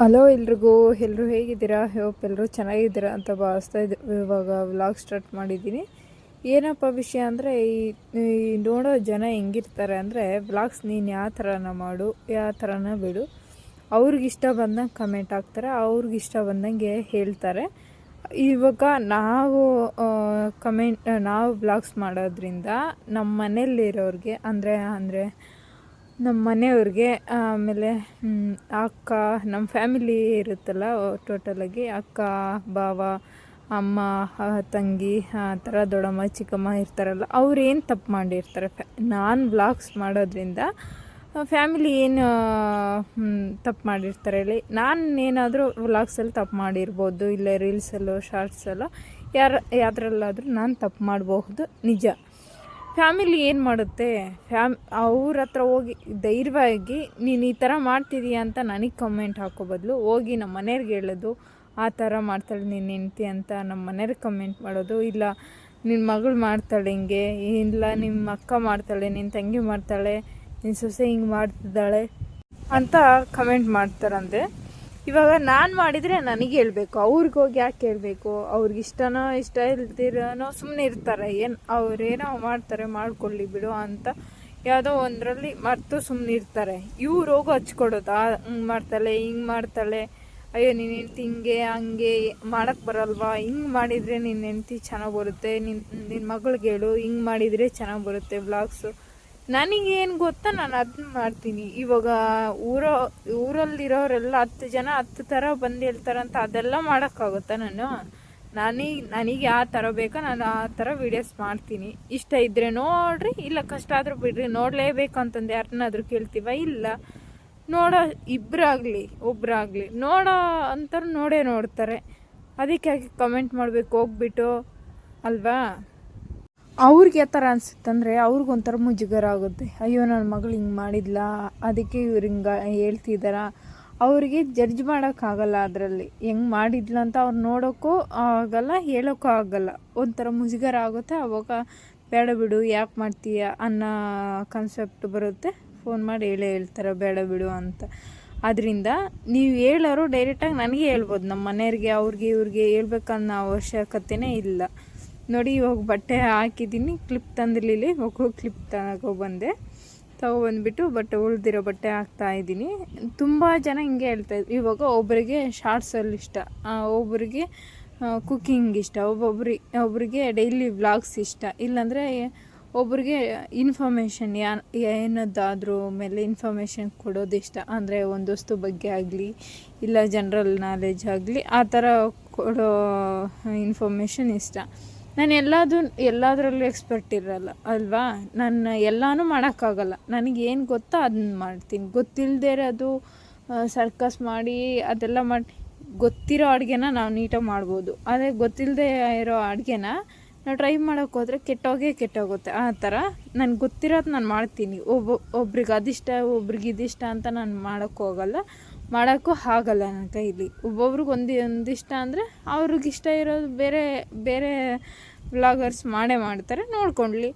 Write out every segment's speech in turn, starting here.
Hello ಎಲ್ರಿಗೂ ಎಲ್ಲರೂ ಹೇಗಿದ್ದೀರಾ? ಹೋಪ್ ಎಲ್ಲರೂ ಚೆನ್ನಾಗಿದ್ದೀರಾ ಅಂತ ಭಾವಿಸ್ತಾ ಇದ್ದೆ ಇವಾಗ ವ್ಲಾಗ್ ಸ್ಟಾರ್ಟ್ ಮಾಡಿದ್ದೀನಿ. ಏನಪ್ಪ ವಿಷಯ ಅಂದರೆ, ಈ ನೋಡೋ ಜನ ಹೆಂಗಿರ್ತಾರೆ ಅಂದರೆ ವ್ಲಾಗ್ಸ್ ನೀನು ಯಾವ ಥರನ ಮಾಡು, ಯಾವ ಥರನ ಬಿಡು. ಅವ್ರಿಗಿಷ್ಟ ಬಂದಂಗೆ ಕಮೆಂಟ್ ಹಾಕ್ತಾರೆ, ಅವ್ರಿಗಿಷ್ಟ ಬಂದಂಗೆ ಹೇಳ್ತಾರೆ. ಇವಾಗ ನಾವು ಕಮೆಂಟ್ ನಾವು ವ್ಲಾಗ್ಸ್ ಮಾಡೋದ್ರಿಂದ ನಮ್ಮ ಮನೆಯಲ್ಲಿರೋರಿಗೆ ಅಂದರೆ ಅಂದರೆ ನಮ್ಮ ಮನೆಯವ್ರಿಗೆ, ಆಮೇಲೆ ಅಕ್ಕ, ನಮ್ಮ ಫ್ಯಾಮಿಲಿ ಇರುತ್ತಲ್ಲ ಟೋಟಲಾಗಿ ಅಕ್ಕ ಬಾವ ಅಮ್ಮ ತಂಗಿ, ಆ ಥರ ದೊಡ್ಡಮ್ಮ, ಚಿಕ್ಕಮ್ಮ ಇರ್ತಾರಲ್ಲ, ಅವ್ರು ಏನು ತಪ್ಪು ಮಾಡಿರ್ತಾರೆ? ಫ್ಯಾ ನಾನು ಬ್ಲಾಗ್ಸ್ ಮಾಡೋದ್ರಿಂದ ಫ್ಯಾಮಿಲಿ ಏನು ತಪ್ಪು ಮಾಡಿರ್ತಾರೆ ಹೇಳಿ? ನಾನು ಏನಾದರೂ ವ್ಲಾಗ್ಸಲ್ಲಿ ತಪ್ಪು ಮಾಡಿರ್ಬೋದು, ಇಲ್ಲ ರೀಲ್ಸಲ್ಲೋ ಶಾರ್ಟ್ಸಲ್ಲೋ ಯಾರ, ಯಾವ್ದ್ರಲ್ಲಾದರೂ ನಾನು ತಪ್ಪು ಮಾಡಬಹುದು, ನಿಜ. ಫ್ಯಾಮಿಲಿ ಏನು ಮಾಡುತ್ತೆ? ಫ್ಯಾಮ್, ಅವ್ರ ಹತ್ರ ಹೋಗಿ ಧೈರ್ಯವಾಗಿ ನೀನು ಈ ಥರ ಮಾಡ್ತಿದೀಯ ಅಂತ ನನಗೆ ಕಮೆಂಟ್ ಹಾಕೋ ಬದಲು ಹೋಗಿ ನಮ್ಮ ಮನೆಯವ್ರಿಗೆ ಹೇಳೋದು, ಆ ಥರ ಮಾಡ್ತಾಳೆ ನೀನು ಹೆಂಡ್ತಿ ಅಂತ ನಮ್ಮ ಮನೆಯವ್ರಿಗೆ ಕಮೆಂಟ್ ಮಾಡೋದು, ಇಲ್ಲ ನಿನ್ನ ಮಗಳು ಮಾಡ್ತಾಳೆ ಹಿಂಗೆ, ಇಲ್ಲ ನಿಮ್ಮ ಅಕ್ಕ ಮಾಡ್ತಾಳೆ ನಿನ್ನ ತಂಗಿ ಮಾಡ್ತಾಳೆ ನಿನ್ನ ಸೊಸೆ ಹಿಂಗೆ ಮಾಡ್ತಿದ್ದಾಳೆ ಅಂತ ಕಮೆಂಟ್ ಮಾಡ್ತಾರಂತೆ. ಇವಾಗ ನಾನು ಮಾಡಿದರೆ ನನಗೆ ಹೇಳ್ಬೇಕು. ಅವ್ರಿಗೆ ಹೋಗಿ ಯಾಕೆ ಹೇಳಬೇಕು? ಅವ್ರಿಗೆ ಇಷ್ಟನೋ ಇಷ್ಟ ಇಲ್ದಿರೋನೋ ಸುಮ್ಮನೆ ಇರ್ತಾರೆ. ಏನು ಅವ್ರೇನೋ ಮಾಡ್ತಾರೆ ಮಾಡ್ಕೊಳ್ಳಿ ಬಿಡು ಅಂತ ಯಾವುದೋ ಒಂದರಲ್ಲಿ ಮರ್ತು ಸುಮ್ಮನೆ ಇರ್ತಾರೆ. ಇವ್ರು ಹೋಗೋ ಹಚ್ಕೊಡೋದು? ಹಂಗೆ ಮಾಡ್ತಾಳೆ, ಹಿಂಗೆ ಮಾಡ್ತಾಳೆ. ಅಯ್ಯೋ ನಿನ್ನ ಹೆಂಡ್ತಿ ಹಿಂಗೆ, ಹಂಗೆ ಮಾಡಕ್ಕೆ ಬರಲ್ವಾ? ಹಿಂಗೆ ಮಾಡಿದರೆ ನಿನ್ನ ಹೆಂಡ್ತಿ ಚೆನ್ನಾಗಿ ಬರುತ್ತೆ. ನಿನ್ನ ನಿನ್ನ ಮಗಳಿಗೆ ಹೇಳು. ಹಿಂಗೆ ಮಾಡಿದರೆ ಚೆನ್ನಾಗಿ ಬರುತ್ತೆ ವ್ಲಾಗ್ಸು ನನಗೇನು ಗೊತ್ತಾ, ನಾನು ಅದನ್ನ ಮಾಡ್ತೀನಿ. ಇವಾಗ ಊರ, ಊರಲ್ಲಿರೋರೆಲ್ಲ ಹತ್ತು ಜನ ಹತ್ತು ಥರ ಬಂದು ಹೇಳ್ತಾರಂತ, ಅದೆಲ್ಲ ಮಾಡೋಕ್ಕಾಗುತ್ತಾ ನಾನು? ನನಗೆ ನನಗೆ ಯಾವ ಥರ ಬೇಕೋ, ನಾನು ಆ ಥರ ವೀಡಿಯೋಸ್ ಮಾಡ್ತೀನಿ. ಇಷ್ಟ ಇದ್ದರೆ ನೋಡ್ರಿ, ಇಲ್ಲ ಕಷ್ಟ ಆದರೂ ಬಿಡ್ರಿ ನೋಡಲೇಬೇಕು ಅಂತಂದು ಯಾರನ್ನಾದರೂ ಕೇಳ್ತೀವ? ಇಲ್ಲ. ನೋಡೋ ಇಬ್ಬರಾಗಲಿ ಒಬ್ಬರಾಗಲಿ ನೋಡೋ ಅಂತಾರೆ ನೋಡೇ ನೋಡ್ತಾರೆ. ಅದಕ್ಕೆ ಕಮೆಂಟ್ ಮಾಡಬೇಕು? ಹೋಗ್ಬಿಟ್ಟು, ಅಲ್ವಾ? ಅವ್ರಿಗೆ ಯಾವ ಥರ ಅನಿಸುತ್ತಂದರೆ ಅವ್ರಿಗೊಂಥರ ಮುಜುಗರ ಆಗುತ್ತೆ. ಅಯ್ಯೋ ನನ್ನ ಮಗಳು ಹಿಂಗೆ ಮಾಡಿದ್ಲ? ಅದಕ್ಕೆ ಇವ್ರು ಹಿಂಗೆ ಹೇಳ್ತಿದ್ದಾರ ಅವರಿಗೆ ಜಡ್ಜ್ ಮಾಡೋಕ್ಕಾಗಲ್ಲ ಅದರಲ್ಲಿ. ಹೆಂಗೆ ಮಾಡಿದ್ಲ ಅಂತ ಅವ್ರು ನೋಡೋಕ್ಕೂ ಆಗಲ್ಲ ಹೇಳೋಕ್ಕೂ ಆಗಲ್ಲ. ಒಂಥರ ಮುಜುಗರ ಆಗುತ್ತೆ. ಅವಾಗ, ಬೇಡ ಬಿಡು, ಯಾಕೆ ಮಾಡ್ತೀಯ? ಅನ್ನೋ ಕಾನ್ಸೆಪ್ಟ್ ಬರುತ್ತೆ. ಫೋನ್ ಮಾಡಿ ಹೇಳೇ ಹೇಳ್ತಾರೆ, ಬೇಡ ಬಿಡು ಅಂತ. ಅದರಿಂದ ನೀವು ಹೇಳೋರು ಡೈರೆಕ್ಟಾಗಿ ನನಗೆ ಹೇಳ್ಬೋದು. ನಮ್ಮ ಮನೆಯವ್ರಿಗೆ, ಅವ್ರಿಗೆ, ಇವ್ರಿಗೆ ಹೇಳ್ಬೇಕನ್ನೋ ಅವಶ್ಯಕತೆನೇ ಇಲ್ಲ. ನೋಡಿ, ಇವಾಗ ಬಟ್ಟೆ ಹಾಕಿದ್ದೀನಿ. ಕ್ಲಿಪ್ ತಂದಿರಲಿಲ್ಲ. ಇವಾಗ ಕ್ಲಿಪ್ ತಗೊಬಂದೆ ತಗೊಬಂದ್ಬಿಟ್ಟು ಬಟ್ಟೆ ಉಳ್ದಿರೋ ಬಟ್ಟೆ ಹಾಕ್ತಾ ಇದ್ದೀನಿ. ತುಂಬ ಜನ ಹಿಂಗೆ ಹೇಳ್ತಾ ಇದ್ರು ಇವಾಗ ಒಬ್ಬರಿಗೆ ಶಾರ್ಟ್ಸಲ್ಲಿ ಇಷ್ಟ. ಒಬ್ಬರಿಗೆ ಕುಕ್ಕಿಂಗ್ ಇಷ್ಟ. ಒಬ್ಬೊಬ್ರಿ ಒಬ್ಬರಿಗೆ ಡೈಲಿ ವ್ಲಾಗ್ಸ್ ಇಷ್ಟ. ಇಲ್ಲಾಂದರೆ ಒಬ್ರಿಗೆ ಇನ್ಫಾರ್ಮೇಷನ್ ಯಾ ಏನದಾದ್ರೂ ಮೇಲೆ ಇನ್ಫಾರ್ಮೇಷನ್ ಕೊಡೋದು ಇಷ್ಟ. ಅಂದರೆ ಒಂದು ವಸ್ತು ಬಗ್ಗೆ ಆಗಲಿ, ಇಲ್ಲ ಜನರಲ್ ನಾಲೆಜ್ ಆಗಲಿ, ಆ ಥರ ಕೊಡೋ ಇನ್ಫಾರ್ಮೇಷನ್ ಇಷ್ಟ. ನಾನು ಎಲ್ಲದು ಎಲ್ಲದರಲ್ಲೂ ಎಕ್ಸ್ಪರ್ಟ್ ಇರಲ್ಲ, ಅಲ್ವಾ? ನಾನು ಎಲ್ಲನೂ ಮಾಡೋಕ್ಕಾಗಲ್ಲ. ಏನು ಗೊತ್ತೋ ಅದನ್ನ ಮಾಡ್ತೀನಿ. ಗೊತ್ತಿಲ್ಲದೆ ಇರೋದು ಸರ್ಕಸ್ ಮಾಡಿ ಅದೆಲ್ಲ ಮಾಡಿ ಗೊತ್ತಿರೋ ಅಡುಗೆನ ನಾವು ನೀಟಾಗಿ ಮಾಡ್ಬೋದು. ಅದೇ ಗೊತ್ತಿಲ್ಲದೆ ಇರೋ ಅಡುಗೆನ ನಾವು ಟ್ರೈ ಮಾಡೋಕ್ಕೆ ಹೋದರೆ ಕೆಟ್ಟೋಗೇ ಕೆಟ್ಟೋಗುತ್ತೆ. ಆ ಥರ ನನಗೆ ಗೊತ್ತಿರೋದು ನಾನು ಮಾಡ್ತೀನಿ. ಒಬ್ಬ ಒಬ್ರಿಗೆ ಅದಿಷ್ಟ, ಒಬ್ರಿಗೆ ಇದಿಷ್ಟ ಅಂತ ನಾನು ಮಾಡೋಕ್ಕೆ ಹೋಗಲ್ಲ. ಮಾಡೋಕ್ಕೂ ಆಗಲ್ಲ ನನ್ನ ಕೈಲಿ. ಒಬ್ಬೊಬ್ರಿಗೆ ಒಂದು ಒಂದಿಷ್ಟ ಅಂದರೆ ಅವ್ರಿಗಿಷ್ಟ ಇರೋದು ಬೇರೆ ಬೇರೆ ವ್ಲಾಗರ್ಸ್ ಮಾಡೇ ಮಾಡ್ತಾರೆ ನೋಡ್ಕೊಳ್ಳಿ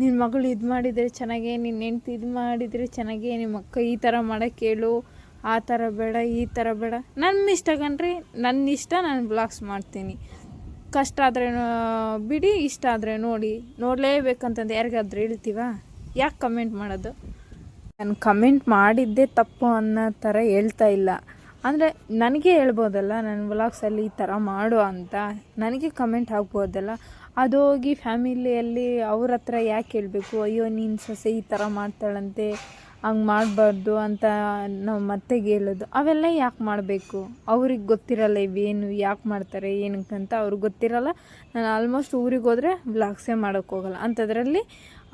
ನಿನ್ನ ಮಗಳು ಇದು ಮಾಡಿದರೆ ಚೆನ್ನಾಗೆ ನಿನ್ನ ಹೆಂಡ್ತಿ ಇದು ಮಾಡಿದರೆ ಚೆನ್ನಾಗೆ ನಿಮ್ಮ ಅಕ್ಕ ಈ ಥರ ಮಾಡೋಕ್ಕೆ ಹೇಳು, ಆ ಥರ ಬೇಡ, ಈ ಥರ ಬೇಡ. ನನ್ನ ಇಷ್ಟ ಕಣ್ರಿ ನನ್ನ ಇಷ್ಟ ನಾನು ಬ್ಲಾಗ್ಸ್ ಮಾಡ್ತೀನಿ. ಕಷ್ಟ ಆದರೆ ಬಿಡಿ, ಇಷ್ಟ ಆದರೆ ನೋಡಿ. ನೋಡಲೇಬೇಕಂತಂದು ಯಾರಿಗಾದ್ರೂ ಹೇಳ್ತೀವ? ಯಾಕೆ ಕಮೆಂಟ್ ಮಾಡೋದು? ನಾನು ಕಮೆಂಟ್ ಮಾಡಿದ್ದೇ ತಪ್ಪು ಅನ್ನೋ ಥರ ಹೇಳ್ತಾ ಇಲ್ಲ. ಅಂದರೆ ನನಗೆ ಹೇಳ್ಬೋದಲ್ಲ, ನನ್ನ ವ್ಲಾಗ್ಸಲ್ಲಿ ಈ ಥರ ಮಾಡು ಅಂತ. ನನಗೆ ಕಮೆಂಟ್ ಹಾಕ್ಬೋದಲ್ಲ. ಅದು ಹೋಗಿ ಫ್ಯಾಮಿಲಿಯಲ್ಲಿ ಅವ್ರ ಹತ್ರ ಯಾಕೆ ಹೇಳಬೇಕು? ಅಯ್ಯೋ, ನೀನು ಸೊಸೆ ಈ ಥರ ಮಾಡ್ತಾಳಂತೆ, ಹಂಗೆ ಮಾಡಬಾರ್ದು ಅಂತ ನಾವು ಮತ್ತೆಗೆ ಹೇಳೋದು. ಅವೆಲ್ಲ ಯಾಕೆ ಮಾಡಬೇಕು? ಅವ್ರಿಗೆ ಗೊತ್ತಿರಲ್ಲ ಇವೇನು, ಯಾಕೆ ಮಾಡ್ತಾರೆ ಏನಕ್ಕಂತ ಅವ್ರಿಗೆ ಗೊತ್ತಿರಲ್ಲ. ನಾನು ಆಲ್ಮೋಸ್ಟ್ ಊರಿಗೆ ಹೋದರೆ ವ್ಲಾಗ್ಸೇ ಮಾಡೋಕ್ಕೋಗಲ್ಲ. ಅಂಥದ್ರಲ್ಲಿ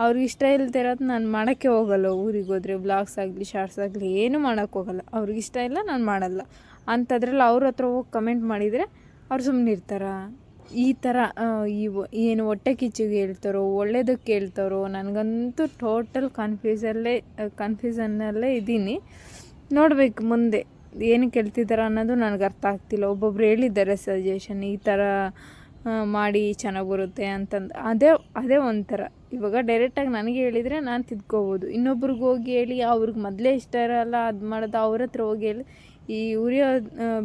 ಅವ್ರಿಗೆ ಇಷ್ಟ ಇಲ್ಲದೆ ಇರೋದು ನಾನು ಮಾಡೋಕ್ಕೆ ಹೋಗಲ್ಲ, ಊರಿಗೆ ಹೋದರೆ ಬ್ಲಾಗ್ಸ್ ಆಗಲಿ ಶಾರ್ಟ್ಸ್ ಆಗಲಿ, ಏನೂ ಮಾಡೋಕ್ಕೆ ಹೋಗಲ್ಲ. ಅವ್ರಿಗೆ ಇಷ್ಟ ಇಲ್ಲ, ನಾನು ಮಾಡಲ್ಲ. ಅಂಥದ್ರಲ್ಲಿ ಅವ್ರ ಹತ್ರ ಹೋಗಿ ಕಮೆಂಟ್ ಮಾಡಿದರೆ ಅವ್ರು ಸುಮ್ಮನೆ ಇರ್ತಾರ. ಈ ಥರ ಈ ಏನು ಹೊಟ್ಟೆ ಕಿಚ್ಚಿಗೆ ಹೇಳ್ತಾರೋ ಒಳ್ಳೇದಕ್ಕೆ ಹೇಳ್ತಾರೋ ನನಗಂತೂ ಟೋಟಲ್ ಕನ್ಫ್ಯೂಸಲ್ಲೇ ಕನ್ಫ್ಯೂಸನ್ನಲ್ಲೇ ಇದ್ದೀನಿ. ನೋಡಬೇಕು ಮುಂದೆ ಏನು ಕೇಳ್ತಿದ್ದಾರೆ ಅನ್ನೋದು ನನಗೆ ಅರ್ಥ ಆಗ್ತಿಲ್ಲ. ಒಬ್ಬೊಬ್ರು ಹೇಳಿದ್ದಾರೆ ಸಜೆಷನ್ ಈ ಥರ ಮಾಡಿ ಚೆನ್ನಾಗಿ ಬರುತ್ತೆ ಅಂತಂದು. ಅದೇ ಅದೇ ಒಂಥರ. ಇವಾಗ ಡೈರೆಕ್ಟಾಗಿ ನನಗೆ ಹೇಳಿದರೆ ನಾನು ತಿದ್ಕೋಬೋದು. ಇನ್ನೊಬ್ರಿಗೆ ಹೋಗಿ ಹೇಳಿ, ಅವ್ರಿಗೆ ಮೊದಲೇ ಇಷ್ಟ ಇರಲ್ಲ, ಅದು ಮಾಡೋದು ಅವ್ರ ಹತ್ರ ಹೋಗಿ ಹೇಳಿ, ಈ ಉರಿಯೋ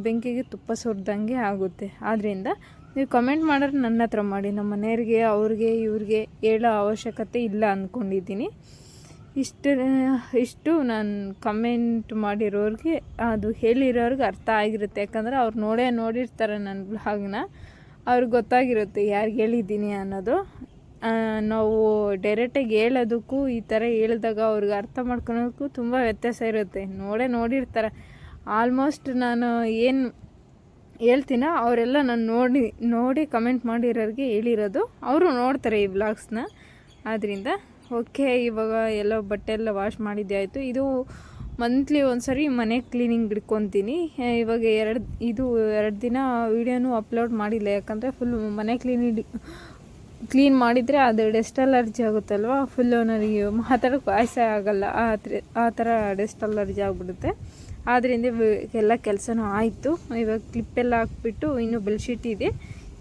ಬೆಂಕಿಗೆ ತುಪ್ಪ ಸುರಿದಂಗೆ ಆಗುತ್ತೆ. ಆದ್ದರಿಂದ ನೀವು ಕಮೆಂಟ್ ಮಾಡೋರು ನನ್ನ ಹತ್ರ ಮಾಡಿ ನಮ್ಮ ಮನೆಯವ್ರಿಗೆ, ಅವ್ರಿಗೆ, ಇವ್ರಿಗೆ ಹೇಳೋ ಅವಶ್ಯಕತೆ ಇಲ್ಲ ಅಂದ್ಕೊಂಡಿದ್ದೀನಿ ಇಷ್ಟು ಇಷ್ಟು ನಾನು ಕಮೆಂಟ್ ಮಾಡಿರೋರಿಗೆ, ಅದು ಹೇಳಿರೋರಿಗೆ ಅರ್ಥ ಆಗಿರುತ್ತೆ. ಯಾಕಂದರೆ ಅವ್ರು ನೋಡೇ ನೋಡಿರ್ತಾರೆ ನನ್ನ ಬ್ಲಾಗ್ನ ಅವ್ರಿಗೆ ಗೊತ್ತಾಗಿರುತ್ತೆ ಯಾರಿಗೆ ಹೇಳಿದ್ದೀನಿ ಅನ್ನೋದು. ನಾವು ಡೈರೆಕ್ಟಾಗಿ ಹೇಳೋದಕ್ಕೂ ಈ ಥರ ಹೇಳಿದಾಗ ಅವ್ರಿಗೆ ಅರ್ಥ ಮಾಡ್ಕೊಳೋದಕ್ಕೂ ತುಂಬ ವ್ಯತ್ಯಾಸ ಇರುತ್ತೆ. ನೋಡೇ ನೋಡಿರ್ತಾರೆ. ಆಲ್ಮೋಸ್ಟ್ ನಾನು ಏನು ಹೇಳ್ತೀನ ಅವರೆಲ್ಲ ನಾನು ನೋಡಿ ನೋಡಿ ಕಮೆಂಟ್ ಮಾಡಿರೋರಿಗೆ ಹೇಳಿರೋದು. ಅವರು ನೋಡ್ತಾರೆ ಈ ವ್ಲಾಗ್ಸ್ನ ಆದ್ದರಿಂದ ಓಕೆ ಇವಾಗ ಎಲ್ಲ ಬಟ್ಟೆ ಎಲ್ಲ ವಾಶ್ ಮಾಡಿದ್ದೆ ಆಯಿತು. ಇದು ಮಂತ್ಲಿ ಒಂದು ಸರಿ ಮನೆ ಕ್ಲೀನಿಂಗ್ ಇಡ್ಕೊತೀನಿ ಆ, ಇವಾಗ ಎರಡು ಇದು ಎರಡು ದಿನ ವೀಡಿಯೋನೂ ಅಪ್ಲೋಡ್ ಮಾಡಿಲ್ಲ. ಯಾಕಂದರೆ ಫುಲ್ ಮನೆ ಕ್ಲೀನಿಂಗ್ ಕ್ಲೀನ್ ಮಾಡಿದರೆ ಅದು ಡಸ್ಟ್ ಅಲರ್ಜಿ ಆಗುತ್ತಲ್ವ? ಫುಲ್ಲು ನನಗೆ ಮಾತಾಡೋಕ್ಕೆ ವಾಯ್ಸ ಆಗಲ್ಲ. ಆ ಥರ ಆ ಥರ ಡಸ್ಟ್ ಅಲರ್ಜಿ ಆಗಿಬಿಡುತ್ತೆ. ಆದ್ದರಿಂದ ಎಲ್ಲ ಕೆಲಸನೂ ಆಯಿತು. ಇವಾಗ ಕ್ಲಿಪ್ಪೆಲ್ಲ ಹಾಕ್ಬಿಟ್ಟು ಇನ್ನೂ ಬೆಡ್ಶೀಟ್ ಇದೆ.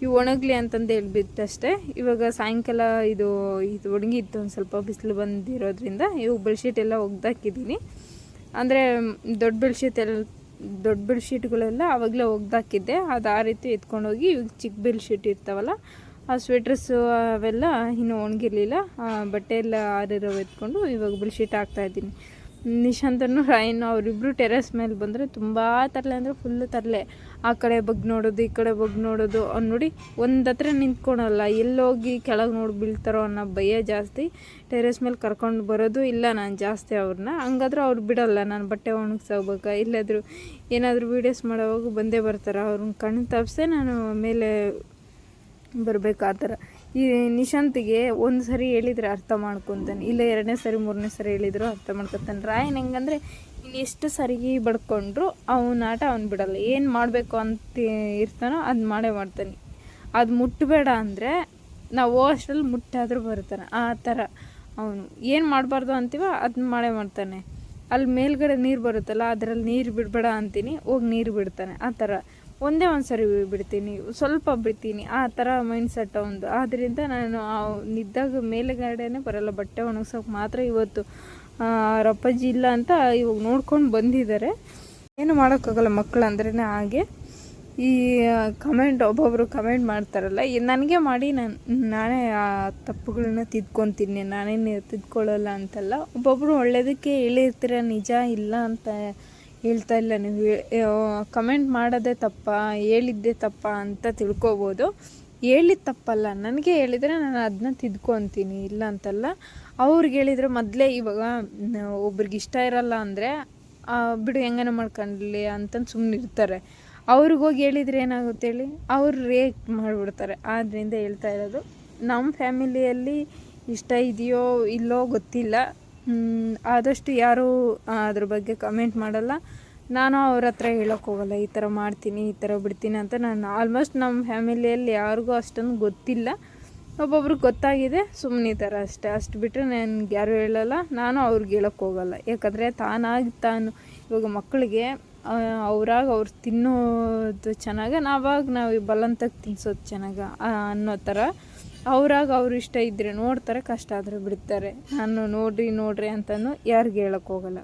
ಇವು ಒಣಗಲಿ ಅಂತಂದು ಹೇಳ್ಬಿಟ್ಟು ಅಷ್ಟೇ. ಇವಾಗ ಸಾಯಂಕಾಲ ಇದು ಇದು ಒಣಗಿತ್ತು ಒಂದು ಸ್ವಲ್ಪ ಬಿಸಿಲು ಬಂದಿರೋದ್ರಿಂದ ಇವು ಬೆಡ್ಶೀಟ್ ಎಲ್ಲ ಒಗ್ದಾಕಿದ್ದೀನಿ. ಅಂದರೆ ದೊಡ್ಡ ಬೆಡ್ಶೀಟ್ ಎಲ್ಲ, ದೊಡ್ಡ ಬೆಡ್ಶೀಟ್ಗಳೆಲ್ಲ ಆವಾಗಲೇ ಒಗ್ದಾಕಿದ್ದೆ. ಅದು ಆ ರೀತಿ ಎತ್ಕೊಂಡೋಗಿ ಇವಾಗ ಚಿಕ್ಕ ಬೆಡ್ಶೀಟ್ ಇರ್ತಾವಲ್ಲ ಆ ಸ್ವೆಟ್ರಸ್ಸು ಅವೆಲ್ಲ ಇನ್ನೂ ಒಣಗಿರಲಿಲ್ಲ. ಬಟ್ಟೆ ಎಲ್ಲ ಆರಿರೋ ಎತ್ಕೊಂಡು ಇವಾಗ ಬೆಡ್ಶೀಟ್ ಹಾಕ್ತಾಯಿದ್ದೀನಿ ನಿಶಾಂತನು ರಾಯನು ಅವರಿಬ್ಬರು ಟೆರೆಸ್ ಮೇಲೆ ಬಂದರೆ ತುಂಬ ತರಲೆ ಅಂದರೆ ಫುಲ್ಲು ತರಲೆ. ಆ ಕಡೆ ಬಗ್ಗೆ ನೋಡೋದು, ಈ ಕಡೆ ಬಗ್ಗೆ ನೋಡೋದು ಅವ್ನು ನೋಡಿ ಒಂದು ಹತ್ರ ನಿಂತ್ಕೊಳಲ್ಲ. ಎಲ್ಲೋಗಿ ಕೆಳಗೆ ನೋಡಿ ಬೀಳ್ತಾರೋ ಅನ್ನೋ ಭಯ ಜಾಸ್ತಿ. ಟೆರೆಸ್ ಮೇಲೆ ಕರ್ಕೊಂಡು ಬರೋದು ಇಲ್ಲ ನಾನು ಜಾಸ್ತಿ ಅವ್ರನ್ನ ಹಂಗಾದ್ರೂ ಅವ್ರು ಬಿಡೋಲ್ಲ. ನಾನು ಬಟ್ಟೆ ಒಣಗಿಸೋಬೇಕಾ ಇಲ್ಲಾದರೂ ಏನಾದರೂ ವೀಡಿಯೋಸ್ ಮಾಡೋವಾಗ ಬಂದೇ ಬರ್ತಾರೆ. ಅವ್ರನ್ನ ಕಣ್ಣು ತಪ್ಪಿಸೇ ನಾನು ಮೇಲೆ ಬರಬೇಕು ಆ ಈ ನಿಶಾಂತಿಗೆ ಒಂದು ಸರಿ ಹೇಳಿದರೆ ಅರ್ಥ ಮಾಡ್ಕೊತಾನೆ. ಇಲ್ಲ ಎರಡನೇ ಸರಿ, ಮೂರನೇ ಸರಿ ಹೇಳಿದ್ರು ಅರ್ಥ ಮಾಡ್ಕೊತಾನೆ. ರಾಯನ್ ಹೆಂಗಂದರೆ ಇನ್ನು ಎಷ್ಟು ಸರಿಗೆ ಬಡ್ಕೊಂಡ್ರು ಅವನ ಆಟ ಅವ್ನು ಬಿಡಲ್ಲ. ಏನು ಮಾಡಬೇಕು ಅಂತ ಇರ್ತಾನೋ ಅದು ಮಾಡೇ ಮಾಡ್ತಾನೆ. ಅದು ಮುಟ್ಟಬೇಡ ಅಂದರೆ ನಾವು ಅಷ್ಟರಲ್ಲಿ ಮುಟ್ಟಾದರೂ ಬರ್ತಾನೆ ಆ ಥರ ಅವನು. ಏನು ಮಾಡಬಾರ್ದು ಅಂತೀವ ಅದನ್ನ ಮಾಡೇ ಮಾಡ್ತಾನೆ. ಅಲ್ಲಿ ಮೇಲ್ಗಡೆ ನೀರು ಬರುತ್ತಲ್ಲ, ಅದರಲ್ಲಿ ನೀರು ಬಿಡಬೇಡ ಅಂತೀನಿ, ಹೋಗಿ ನೀರು ಬಿಡ್ತಾನೆ. ಆ ಥರ. ಒಂದೇ ಒಂದು ಸರಿ ಬಿಡ್ತೀನಿ, ಸ್ವಲ್ಪ ಬಿಡ್ತೀನಿ, ಆ ಥರ ಮೈಂಡ್ ಸೆಟ್ ಒಂದು. ಆದ್ದರಿಂದ ನಾನು ನಿದ್ದಾಗ ಮೇಲುಗಡೆನೇ ಬರಲ್ಲ, ಬಟ್ಟೆ ಒಣಗ್ಸೋಕೆ ಮಾತ್ರ ಇವತ್ತು ರಪ್ಪಾಜಿ ಇಲ್ಲ ಅಂತ ಇವಾಗ ನೋಡ್ಕೊಂಡು ಬಂದಿದ್ದಾರೆ. ಏನು ಮಾಡೋಕ್ಕಾಗಲ್ಲ ಮಕ್ಕಳು ಅಂದ್ರೇ ಹಾಗೆ. ಈ ಕಮೆಂಟ್ ಒಬ್ಬೊಬ್ಬರು ಕಮೆಂಟ್ ಮಾಡ್ತಾರಲ್ಲ ನನಗೆ ಮಾಡಿ ನಾನು, ನಾನೇ ಆ ತಪ್ಪುಗಳನ್ನ ತಿದ್ಕೊತೀನಿ, ನಾನೇನು ತಿದ್ಕೊಳ್ಳಲ್ಲ ಅಂತಲ್ಲ. ಒಬ್ಬೊಬ್ಬರು ಒಳ್ಳೆಯದಕ್ಕೆ ಹೇಳಿರ್ತೀರ, ನಿಜ ಇಲ್ಲ ಅಂತ ಹೇಳ್ತಾ ಇಲ್ಲ. ನೀವು ಕಮೆಂಟ್ ಮಾಡೋದೇ ತಪ್ಪ, ಹೇಳಿದ್ದೆ ತಪ್ಪ ಅಂತ ತಿಳ್ಕೊಬೋದು. ಹೇಳಿದ ತಪ್ಪಲ್ಲ. ನನಗೆ ಹೇಳಿದರೆ ನಾನು ಅದನ್ನ ತಿದ್ಕೊತೀನಿ, ಇಲ್ಲ ಅಂತಲ್ಲ. ಅವ್ರಿಗೆ ಹೇಳಿದರೆ ಮೊದಲೇ ಇವಾಗ ಒಬ್ರಿಗೆ ಇಷ್ಟ ಇರಲ್ಲ ಅಂದರೆ ಬಿಡು, ಹೆಂಗನ ಮಾಡ್ಕೊಂಡ್ಲಿ ಅಂತಂದು ಸುಮ್ಮನೆ ಇರ್ತಾರೆ. ಅವ್ರಿಗೆ ಹೋಗಿ ಹೇಳಿದರೆ ಏನಾಗುತ್ತೆ ಹೇಳಿ? ಅವ್ರು ರೇಕ್ ಮಾಡಿಬಿಡ್ತಾರೆ. ಆದ್ದರಿಂದ ಹೇಳ್ತಾ ಇರೋದು ನಮ್ಮ ಫ್ಯಾಮಿಲಿಯಲ್ಲಿ ಇಷ್ಟ ಇದೆಯೋ ಇಲ್ಲೋ ಗೊತ್ತಿಲ್ಲ. ಆದಷ್ಟು ಯಾರೂ ಅದ್ರ ಬಗ್ಗೆ ಕಮೆಂಟ್ ಮಾಡಲ್ಲ. ನಾನು ಅವ್ರ ಹತ್ರ ಹೇಳೋಕೆ ಹೋಗಲ್ಲ, ಈ ಥರ ಮಾಡ್ತೀನಿ, ಈ ಥರ ಬಿಡ್ತೀನಿ ಅಂತ ನಾನು ಆಲ್ಮೋಸ್ಟ್ ನಮ್ಮ ಫ್ಯಾಮಿಲಿಯಲ್ಲಿ ಯಾರಿಗೂ ಅಷ್ಟೊಂದು ಗೊತ್ತಿಲ್ಲ. ಒಬ್ಬೊಬ್ರಿಗೆ ಗೊತ್ತಾಗಿದೆ ಸುಮ್ಮನೆ ಥರ ಅಷ್ಟೇ. ಅಷ್ಟು ಬಿಟ್ಟರೆ ನನಗೆ ಯಾರೂ ಹೇಳಲ್ಲ, ನಾನು ಅವ್ರಿಗೆ ಹೇಳೋಕ್ಕೆ ಹೋಗಲ್ಲ. ಯಾಕಂದರೆ ತಾನಾಗಿ ತಾನು, ಇವಾಗ ಮಕ್ಕಳಿಗೆ ಅವ್ರಾಗ ಅವ್ರು ತಿನ್ನೋದು ಚೆನ್ನಾಗ, ನಾವಾಗ ನಾವು ಬಲಂತಕ್ಕೆ ತಿನ್ಸೋದು ಚೆನ್ನಾಗ ಅನ್ನೋ ಥರ ಅವ್ರಾಗ ಅವ್ರು ಇಷ್ಟ ಇದ್ದರೆ ನೋಡ್ತಾರೆ, ಕಷ್ಟ ಆದರೆ ಬಿಡ್ತಾರೆ. ನಾನು ನೋಡ್ರಿ ನೋಡ್ರಿ ಅಂತಲೂ ಯಾರಿಗೆ ಹೋಗಲ್ಲ.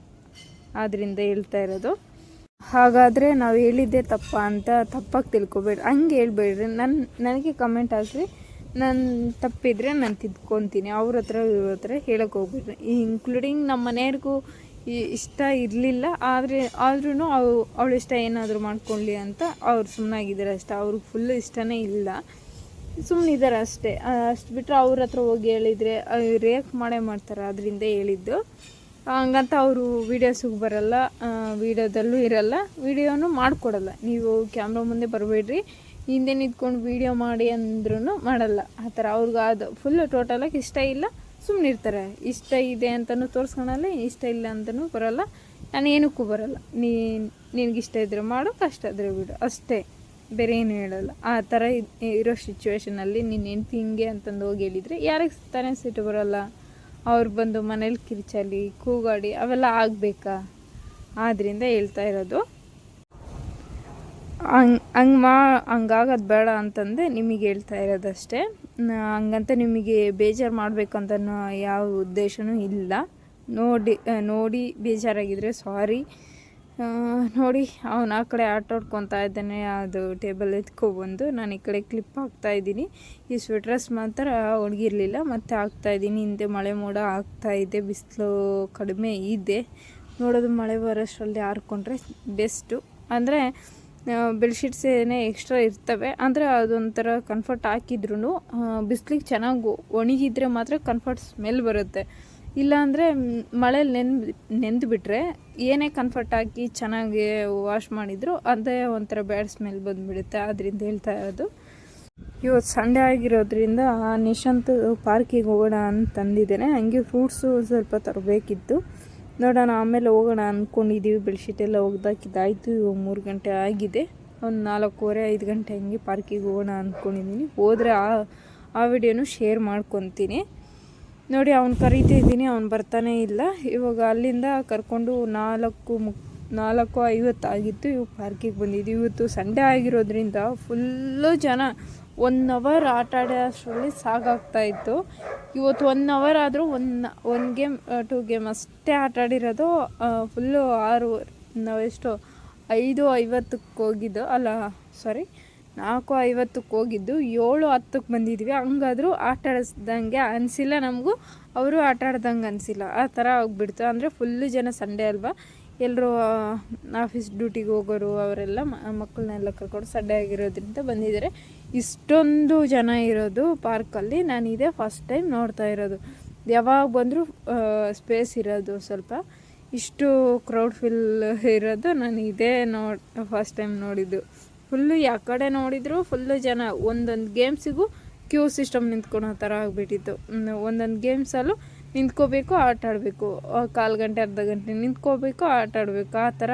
ಆದ್ದರಿಂದ ಹೇಳ್ತಾ ಇರೋದು, ಹಾಗಾದರೆ ನಾವು ಹೇಳಿದ್ದೆ ತಪ್ಪ ಅಂತ ತಪ್ಪಾಗಿ ತಿಳ್ಕೊಬೇಡ್ರಿ. ಹಂಗೆ ಹೇಳ್ಬೇಡ್ರಿ. ನನ್ನ ನನಗೆ ಕಮೆಂಟ್ ಹಾಕ್ರಿ. ನಾನು ತಪ್ಪಿದ್ರೆ ನಾನು ತಿದ್ಕೊತೀನಿ. ಅವ್ರ ಹತ್ರ, ಇವ್ರ ಹತ್ರ ಹೇಳಕ್ಕೆ ಹೋಗ್ಬೇಡ್ರಿ. ಇನ್ಕ್ಲೂಡಿಂಗ್ ನಮ್ಮ ಮನೆಯವ್ರಿಗೂ ಇಷ್ಟ ಇರಲಿಲ್ಲ. ಆದರೆ ಆದ್ರೂ ಅವು, ಅವಳ ಇಷ್ಟ ಏನಾದರೂ ಮಾಡ್ಕೊಳ್ಳಿ ಅಂತ ಅವ್ರು ಸುಮ್ಮನಾಗಿದ್ದಾರೆ ಅಷ್ಟೇ. ಅವ್ರಿಗೆ ಫುಲ್ ಇಷ್ಟನೇ ಇಲ್ಲ. ಸುಮ್ಮನಿದ್ದಾರೆ ಅಷ್ಟೇ. ಅಷ್ಟು ಬಿಟ್ಟರೆ ಅವ್ರ ಹತ್ರ ಹೋಗಿ ಹೇಳಿದರೆ ರಿಯಾಕ್ಟ್ ಮಾಡೇ ಮಾಡ್ತಾರೆ ಅದರಿಂದ ಹೇಳಿದ್ದು. ಹಂಗಂತ ಅವರು ವೀಡಿಯೋಸಿಗೆ ಬರಲ್ಲ ವೀಡಿಯೋದಲ್ಲೂ ಇರಲ್ಲ ವೀಡಿಯೋನು ಮಾಡಿಕೊಡಲ್ಲ. ನೀವು ಕ್ಯಾಮ್ರಾ ಮುಂದೆ ಬರಬೇಡ್ರಿ, ಹಿಂದೆ ನಿಂತ್ಕೊಂಡು ವೀಡಿಯೋ ಮಾಡಿ ಅಂದ್ರೂ ಮಾಡಲ್ಲ. ಆ ಥರ ಅವ್ರಿಗೆ ಅದು ಫುಲ್ಲು ಟೋಟಲಾಗಿ ಇಷ್ಟ ಇಲ್ಲ ಸುಮ್ಮನೆ ಇರ್ತಾರೆ. ಇಷ್ಟ ಇದೆ ಅಂತಲೂ ತೋರಿಸ್ಕೊಳಲ್ಲ, ಇಷ್ಟ ಇಲ್ಲ ಅಂತಲೂ ಬರೋಲ್ಲ. ನಾನು ಏನಕ್ಕೂ ಬರೋಲ್ಲ ನೀನು ನಿನಗಿಷ್ಟ ಇದ್ದರೆ ಮಾಡು, ಕಷ್ಟ ಇದ್ದರೆ ಬಿಡು. ಅಷ್ಟೇ. ಬೇರೆ ಏನು ಹೇಳಲ್ಲ. ಆ ಥರ ಇರೋ ಸಿಚುವೇಶನಲ್ಲಿ ನೀನು ಹೆಂಡ್ತಿ ಹಿಂಗೆ ಅಂತಂದು ಹೋಗಿ ಹೇಳಿದರೆ ಯಾರಿಗೆ ತಾನೇ ಸಿಟ್ಟು ಬರಲ್ಲ? ಅವ್ರು ಬಂದು ಮನೇಲಿ ಕಿರ್ಚಲಿ, ಕೂಗಾಡಿ ಅವೆಲ್ಲ ಆಗಬೇಕಾ? ಆದ್ದರಿಂದ ಹೇಳ್ತಾ ಇರೋದು. ಹಂಗೆ ಹಂಗೆ ಮಾ, ಹಂಗಾಗೋದು ಬೇಡ ಅಂತಂದೆ ನಿಮಗೆ ಹೇಳ್ತಾ ಇರೋದಷ್ಟೇ. ಹಂಗಂತ ನಿಮಗೆ ಬೇಜಾರು ಮಾಡಬೇಕಂತ ಯಾವ ಉದ್ದೇಶವೂ ಇಲ್ಲ. ನೋಡಿ ನೋಡಿ ಬೇಜಾರಾಗಿದ್ದರೆ ಸಾರಿ ನೋಡಿ, ಅವನು ಆ ಕಡೆ ಆಟ ಆಡ್ಕೊತಾ ಇದ್ದಾನೆ, ಅದು ಟೇಬಲ್ ಎತ್ಕೊಬಂದು. ನಾನು ಈ ಕಡೆ ಕ್ಲಿಪ್ ಹಾಕ್ತಾ ಇದ್ದೀನಿ. ಈ ಸ್ವೆಟ್ರಸ್ ಮಾತ್ರ ಒಣಗಿರಲಿಲ್ಲ, ಮತ್ತು ಹಾಕ್ತಾ ಇದ್ದೀನಿ. ಹಿಂದೆ ಮಳೆ ಮೋಡ ಆಗ್ತಾ ಇದೆ, ಬಿಸಿಲು ಕಡಿಮೆ ಇದೆ. ನೋಡೋದು ಮಳೆ ಬರೋಷ್ಟರಲ್ಲಿ ಹಾರ್ಕೊಂಡ್ರೆ ಬೆಸ್ಟು ಅಂದರೆ ಬೆಡ್ಶೀಟ್ಸ್ ಏನೇ ಎಕ್ಸ್ಟ್ರಾ ಇರ್ತವೆ, ಅಂದರೆ ಅದೊಂಥರ ಕಂಫರ್ಟ್ ಹಾಕಿದ್ರು ಬಿಸಿಲಿಗೆ ಚೆನ್ನಾಗಿ ಒಣಗಿದ್ರೆ ಮಾತ್ರ ಕಂಫರ್ಟ್ ಸ್ಮೆಲ್ ಬರುತ್ತೆ. ಇಲ್ಲಾಂದರೆ ಮಳೇಲಿ ನೆಂದು ನೆಂದು ಬಿಟ್ಟರೆ ಏನೇ ಕಂಫರ್ಟ್ ಹಾಕಿ ಚೆನ್ನಾಗಿ ವಾಶ್ ಮಾಡಿದ್ರು ಅದೇ ಒಂಥರ ಬ್ಯಾಡ್ ಸ್ಮೆಲ್ ಬಂದುಬಿಡುತ್ತೆ ಅದರಿಂದ ಹೇಳ್ತಾ ಇರೋದು. ಇವತ್ತು ಸಂಡೇ ಆಗಿರೋದ್ರಿಂದ ನಿಶಾಂತ್ ಪಾರ್ಕಿಗೆ ಹೋಗೋಣ ಅಂತ ತಂದಿದ್ದೇನೆ. ಹಂಗೆ ಫ್ರೂಟ್ಸು ಸ್ವಲ್ಪ ತರಬೇಕಿತ್ತು. ನೋಡೋಣ ಆಮೇಲೆ ಹೋಗೋಣ ಅಂದ್ಕೊಂಡಿದ್ದೀವಿ ಬೆಳ್ಶೀಟ್ ಎಲ್ಲ ಒಗ್ದಾಕಿದ್ದಾಯಿತು. ಇವಾಗ ಮೂರು ಗಂಟೆ ಆಗಿದೆ. ಒಂದು ನಾಲ್ಕೂವರೆ, ಐದು ಗಂಟೆ ಹಂಗೆ ಪಾರ್ಕಿಗೆ ಹೋಗೋಣ ಅಂದ್ಕೊಂಡಿದ್ದೀನಿ ಹೋದರೆ ಆ ಆ ವಿಡಿಯೋನು ಶೇರ್ ಮಾಡ್ಕೊತೀನಿ. ನೋಡಿ, ಅವ್ನು ಕರೀತಿದ್ದೀನಿ ಅವ್ನು ಬರ್ತಾನೇ ಇಲ್ಲ. ಇವಾಗ ಅಲ್ಲಿಂದ ಕರ್ಕೊಂಡು ನಾಲ್ಕು ಮುಕ್ ನಾಲ್ಕು ಐವತ್ತು ಆಗಿತ್ತು ಇವಾಗ ಪಾರ್ಕಿಗೆ ಬಂದಿದ್ದು ಇವತ್ತು ಸಂಡೇ ಆಗಿರೋದ್ರಿಂದ ಫುಲ್ಲು ಜನ ಒನ್ ಅವರ್ ಆಟ ಆಡೋಷ್ಟರಲ್ಲಿ ಸಾಕಾಗ್ತಾ ಇತ್ತು. ಇವತ್ತು ಒನ್ ಅವರ್ ಆದರೂ one one game two game ಅಷ್ಟೇ ಆಟ ಆಡಿರೋದು. ಫುಲ್ಲು ಆರು, ನಾವೆಷ್ಟು, ಐದು ಐವತ್ತಕ್ಕೆ ಹೋಗಿದ್ದು. ಅಲ್ಲ, ಸಾರಿ ನಾಲ್ಕು ಐವತ್ತಕ್ಕೆ ಹೋಗಿದ್ದು, ಏಳು ಹತ್ತಕ್ಕೆ ಬಂದಿದ್ವಿ. ಹಂಗಾದ್ರೂ ಆಟ ಆಡಿಸ್ದಂಗೆ ಅನಿಸಿಲ್ಲ ನಮಗೂ. ಅವರು ಆಟ ಆಡ್ದಂಗೆ ಅನಿಸಿಲ್ಲ. ಆ ಥರ ಆಗಿಬಿಡ್ತು. ಅಂದರೆ ಫುಲ್ಲು ಜನ ಸಂಡೇ ಅಲ್ವಾ? ಎಲ್ಲರೂ ಆಫೀಸ್ ಡ್ಯೂಟಿಗೆ ಹೋಗೋರು, ಅವರೆಲ್ಲ ಮಕ್ಕಳನ್ನೆಲ್ಲ ಕರ್ಕೊಂಡು ಸಂಡೇ ಆಗಿರೋದ್ರಿಂದ ಬಂದಿದ್ದಾರೆ. ಇಷ್ಟೊಂದು ಜನ ಇರೋದು ಪಾರ್ಕಲ್ಲಿ ನಾನು ಇದೇ ಫಸ್ಟ್ ಟೈಮ್ ನೋಡ್ತಾ ಇರೋದು. ಯಾವಾಗ ಬಂದರೂ ಸ್ಪೇಸ್ ಇರೋದು ಸ್ವಲ್ಪ. ಇಷ್ಟು ಕ್ರೌಡ್ ಫಿಲ್ ಇರೋದು. ನಾನು ಇದೇ ನೋಡ್ ಫಸ್ಟ್ ಟೈಮ್ ನೋಡಿದ್ದು. ಫುಲ್ಲು ಯಾವ ಕಡೆ ನೋಡಿದ್ರು ಫುಲ್ಲು ಜನ ಒಂದೊಂದು ಗೇಮ್ಸಿಗೂ ಕ್ಯೂ ಸಿಸ್ಟಮ್ ನಿಂತ್ಕೊಳೋ ಥರ ಆಗಿಬಿಟ್ಟಿತ್ತು. ಒಂದೊಂದು ಗೇಮ್ಸಲ್ಲೂ ನಿಂತ್ಕೋಬೇಕು, ಆಟ ಆಡಬೇಕು. ಕಾಲು ಗಂಟೆ, ಅರ್ಧ ಗಂಟೆ ನಿಂತ್ಕೋಬೇಕು, ಆಟ ಆಡಬೇಕು. ಆ ಥರ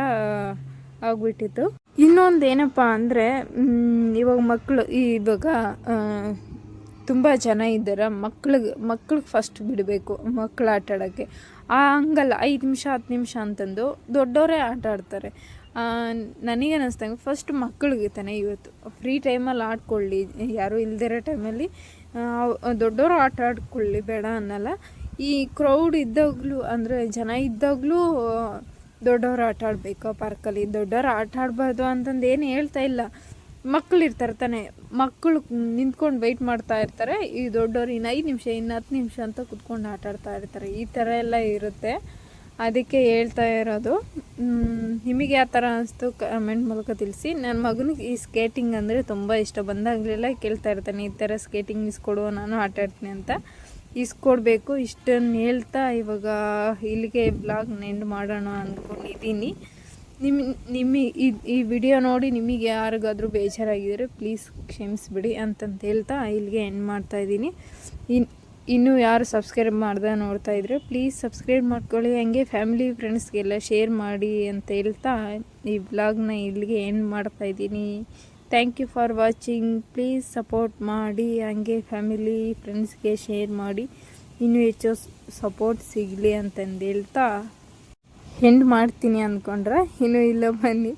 ಆಗಿಬಿಟ್ಟಿತ್ತು. ಇನ್ನೊಂದು ಏನಪ್ಪ ಅಂದರೆ ಇವಾಗ ಮಕ್ಕಳು ಇವಾಗ ತುಂಬ ಜನ ಇದ್ದಾರೆ. ಮಕ್ಳಿಗೆ ಮಕ್ಳಿಗೆ ಫಸ್ಟ್ ಬಿಡಬೇಕು ಮಕ್ಕಳು ಆಟ ಆಡೋಕ್ಕೆ. ಹಂಗಲ್ಲ, ಐದು ನಿಮಿಷ, ಹತ್ತು ನಿಮಿಷ ಅಂತಂದು ದೊಡ್ಡವರೇ ಆಟ ಆಡ್ತಾರೆ. ನನಗೆ ಅನ್ನಿಸ್ದಂಗೆ ಫಸ್ಟ್ ಮಕ್ಕಳಿಗೆ ತಾನೆ ಇವತ್ತು. ಫ್ರೀ ಟೈಮಲ್ಲಿ ಆಡ್ಕೊಳ್ಳಿ, ಯಾರೂ ಇಲ್ದಿರೋ ಟೈಮಲ್ಲಿ ದೊಡ್ಡವರು ಆಟ ಆಡ್ಕೊಳ್ಳಿ, ಬೇಡ ಅನ್ನಲ್ಲ. ಈ ಕ್ರೌಡ್ ಇದ್ದಾಗಲೂ, ಅಂದರೆ ಜನ ಇದ್ದಾಗಲೂ ದೊಡ್ಡವರು ಆಟ ಆಡಬೇಕು ಪಾರ್ಕಲ್ಲಿ ದೊಡ್ಡವರು ಆಟ ಆಡಬಾರ್ದು ಅಂತಂದು ಏನು ಹೇಳ್ತಾ ಇಲ್ಲ. ಮಕ್ಕಳು ಇರ್ತಾರೆ ತಾನೆ. ಮಕ್ಕಳು ನಿಂತ್ಕೊಂಡು ವೆಯ್ಟ್ ಮಾಡ್ತಾ ಇರ್ತಾರೆ. ಈ ದೊಡ್ಡವರು ಇನ್ನು ಐದು ನಿಮಿಷ, ಇನ್ನು ಹತ್ತು ನಿಮಿಷ ಅಂತ ಕುತ್ಕೊಂಡು ಆಟ ಆಡ್ತಾ ಇರ್ತಾರೆ. ಈ ಥರ ಎಲ್ಲ ಇರುತ್ತೆ. ಅದಕ್ಕೆ ಹೇಳ್ತಾ ಇರೋದು ನಿಮಗೆ ಯಾವ ಥರ ಅನಿಸ್ತು ಕಮೆಂಟ್ ಮೂಲಕ ತಿಳಿಸಿ. ನನ್ನ ಮಗನಿಗೆ ಈ ಸ್ಕೇಟಿಂಗ್ ಅಂದರೆ ತುಂಬ ಇಷ್ಟ. ಬಂದಾಗಲಿಲ್ಲ ಕೇಳ್ತಾ ಇರ್ತಾನೆ, ಈ ಥರ ಸ್ಕೇಟಿಂಗ್ ಇಸ್ಕೊಡು ನಾನು ಆಟ ಆಡ್ತೀನಿ ಅಂತ. ಇಸ್ಕೊಡ್ಬೇಕು ಇಷ್ಟನ್ನು ಹೇಳ್ತಾ ಇವಾಗ ಇಲ್ಲಿಗೆ ಬ್ಲಾಗ್ ನೆಂಡ್ ಮಾಡೋಣ ಅಂದ್ಕೊಂಡಿದ್ದೀನಿ ನಿಮ್ಮ ನಿಮ್ಮ ಈ ಈ ವಿಡಿಯೋ ನೋಡಿ ನಿಮಗೆ ಯಾರಿಗಾದರೂ ಬೇಜಾರಾಗಿದ್ದರೆ ಪ್ಲೀಸ್ ಕ್ಷಮಿಸ್ಬಿಡಿ ಅಂತಂತ ಹೇಳ್ತಾ ಇಲ್ಲಿಗೆ ಎಂಡ್ ಮಾಡ್ತಾಯಿದ್ದೀನಿ ಇನ್ನು ಇನ್ನೂ ಯಾರು ಸಬ್ಸ್ಕ್ರೈಬ್ ಮಾಡ್ದೆ ನೋಡ್ತಾ ಇದ್ರೆ ಪ್ಲೀಸ್ ಸಬ್ಸ್ಕ್ರೈಬ್ ಮಾಡ್ಕೊಳ್ಳಿ. ಹಂಗೆ ಫ್ಯಾಮಿಲಿ ಫ್ರೆಂಡ್ಸ್ಗೆಲ್ಲ ಶೇರ್ ಮಾಡಿ ಅಂತ ಹೇಳ್ತಾ ಈ ಬ್ಲಾಗ್ನ ಇಲ್ಲಿಗೆ ಎಂಡ್ ಮಾಡ್ತಾಯಿದ್ದೀನಿ thank you for watching please support ಮಾಡಿ, ಹಂಗೆ ಫ್ಯಾಮಿಲಿ ಫ್ರೆಂಡ್ಸ್ಗೆ ಶೇರ್ ಮಾಡಿ. ಇನ್ನೂ ಹೆಚ್ಚು ಸಪೋರ್ಟ್ ಸಿಗಲಿ ಅಂತಂದು ಹೇಳ್ತಾ ಎಂಡ್ ಮಾಡ್ತೀನಿ ಅಂದ್ಕೊಂಡ್ರೆ ಇನ್ನೂ ಇಲ್ಲ ಬನ್ನಿ.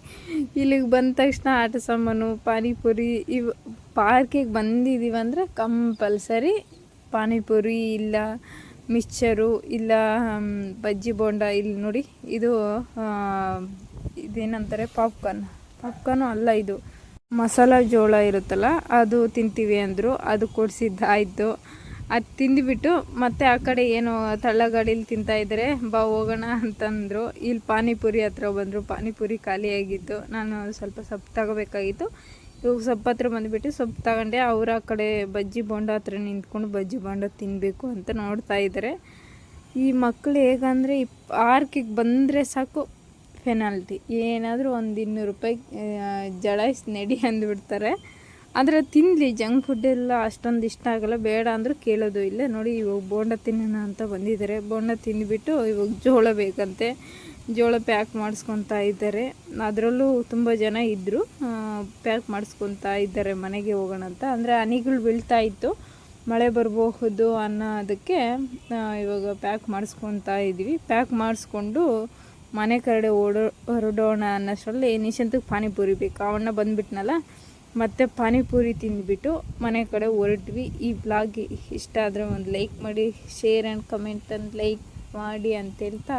ಇಲ್ಲಿಗೆ ಬಂದ ತಕ್ಷಣ ಆಟ ಸಾಮಾನು, ಪಾನಿಪುರಿ ಇವು ಪಾರ್ಕಿಗೆ ಬಂದಿದ್ದೀವಿ ಅಂದರೆ ಕಂಪಲ್ಸರಿ ಪಾನಿಪುರಿ ಇಲ್ಲ ಮಿಕ್ಚರು ಇಲ್ಲ ಬಜ್ಜಿ ಬೋಂಡ ಇಲ್ಲಿ ನೋಡಿ. ಇದು ಇದೇನಂತಾರೆ? ಪಾಪ್ಕಾರ್ನ್. ಪಾಪ್ಕಾರ್ನು ಅಲ್ಲ ಇದು. ಮಸಾಲ ಜೋಳ ಇರುತ್ತಲ್ಲ, ಅದು ತಿಂತೀವಿ ಅಂದರು. ಅದು ಕೊಡಿಸಿದ್ದಾಯಿತು. ಅದು ತಿಂದುಬಿಟ್ಟು ಮತ್ತೆ ಆ ಕಡೆ ಏನು ತಳ್ಳಗಾಡೀಲಿ ತಿಂತಾಯಿದ್ದಾರೆ ಬಾ, ಹೋಗೋಣ ಅಂತಂದರು. ಇಲ್ಲಿ ಪಾನಿಪುರಿ ಹತ್ರ ಬಂದರು. ಪಾನಿಪುರಿ ಖಾಲಿಯಾಗಿತ್ತು. ನಾನು ಸ್ವಲ್ಪ ಸೊಪ್ಪು ತಗೋಬೇಕಾಗಿತ್ತು. ಇವಾಗ ಸೊಪ್ಪು ಹತ್ರ ಬಂದುಬಿಟ್ಟು ಸೊಪ್ಪು ತಗೊಂಡೆ, ಅವ್ರ ಆ ಕಡೆ ಬಜ್ಜಿ ಬೋಂಡ ಹತ್ರ ನಿಂತ್ಕೊಂಡು ಬಜ್ಜಿ ಬೋಂಡ ತಿನ್ನಬೇಕು ಅಂತ ನೋಡ್ತಾ ಇದ್ದಾರೆ ಈ ಮಕ್ಕಳು ಹೇಗಂದರೆ ಇಪ್, ಆರ್ಕಿಗೆ ಬಂದರೆ ಸಾಕು ಪೆನಾಲ್ಟಿ. ಏನಾದರೂ ಒಂದು ಇನ್ನೂರು ರೂಪಾಯಿ ಜಳ ನಡಿ ಅಂದ್ಬಿಡ್ತಾರೆ. ಆದರೆ ತಿನ್ನಲಿ ಜಂಕ್ ಫುಡ್ ಎಲ್ಲ ಅಷ್ಟೊಂದು ಇಷ್ಟ ಆಗಲ್ಲ, ಬೇಡ ಅಂದರೂ ಕೇಳೋದು ಇಲ್ಲ. ನೋಡಿ, ಇವಾಗ ಬೋಂಡ ತಿನ್ನೋಣ ಅಂತ ಬಂದಿದ್ದಾರೆ ಬೋಂಡ ತಿಂದುಬಿಟ್ಟು ಇವಾಗ ಜೋಳ ಬೇಕಂತೆ. ಜೋಳ ಪ್ಯಾಕ್ ಮಾಡಿಸ್ಕೊತಾ ಇದ್ದಾರೆ. ಅದರಲ್ಲೂ ತುಂಬ ಜನ ಇದ್ದರು ಪ್ಯಾಕ್ ಮಾಡಿಸ್ಕೊತಾ ಇದ್ದಾರೆ ಮನೆಗೆ ಹೋಗೋಣ ಅಂತ. ಅಂದರೆ ಹನಿಗಳು ಬೀಳ್ತಾ ಇತ್ತು. ಮಳೆ ಬರಬಹುದು ಅನ್ನೋದಕ್ಕೆ ಇವಾಗ ಪ್ಯಾಕ್ ಮಾಡಿಸ್ಕೊತಾ ಇದ್ವಿ. ಪ್ಯಾಕ್ ಮಾಡಿಸ್ಕೊಂಡು ಮನೆ ಕಡೆ ಓಡೋ, ಹೊರಡೋಣ ಅನ್ನೋಷ್ಟರಲ್ಲಿ ನಿಶಂತಕ್ಕೆ ಪಾನಿಪುರಿ ಬೇಕು. ಅವನ್ನ ಬಂದುಬಿಟ್ನಲ್ಲ, ಮತ್ತು ಪಾನಿಪುರಿ ತಿಂದುಬಿಟ್ಟು ಮನೆ ಕಡೆ ಹೊರಟ್ವಿ. ಈ ಬ್ಲಾಗ್ ಇಷ್ಟ ಆದರೆ ಒಂದು ಲೈಕ್ ಮಾಡಿ share and comment and like ಮಾಡಿ ಅಂತ ಹೇಳ್ತಾ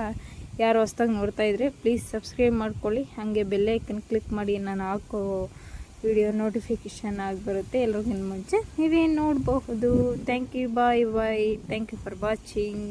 ಯಾರು ಹೊಸ್ದಾಗಿ ನೋಡ್ತಾ ಇದ್ರೆ ಪ್ಲೀಸ್ ಸಬ್ಸ್ಕ್ರೈಬ್ ಮಾಡ್ಕೊಳ್ಳಿ. ಹಾಗೆ ಬೆಲ್ಲೈಕನ್ ಕ್ಲಿಕ್ ಮಾಡಿ ನಾನು ಹಾಕೋ ವಿಡಿಯೋ ನೋಟಿಫಿಕೇಷನ್ ಆಗಿ ಬರುತ್ತೆ ಎಲ್ರಿಗಿಂತ ಮುಂಚೆ ನೀವೇನು ನೋಡಬಹುದು. Thank you bye bye thank you for watching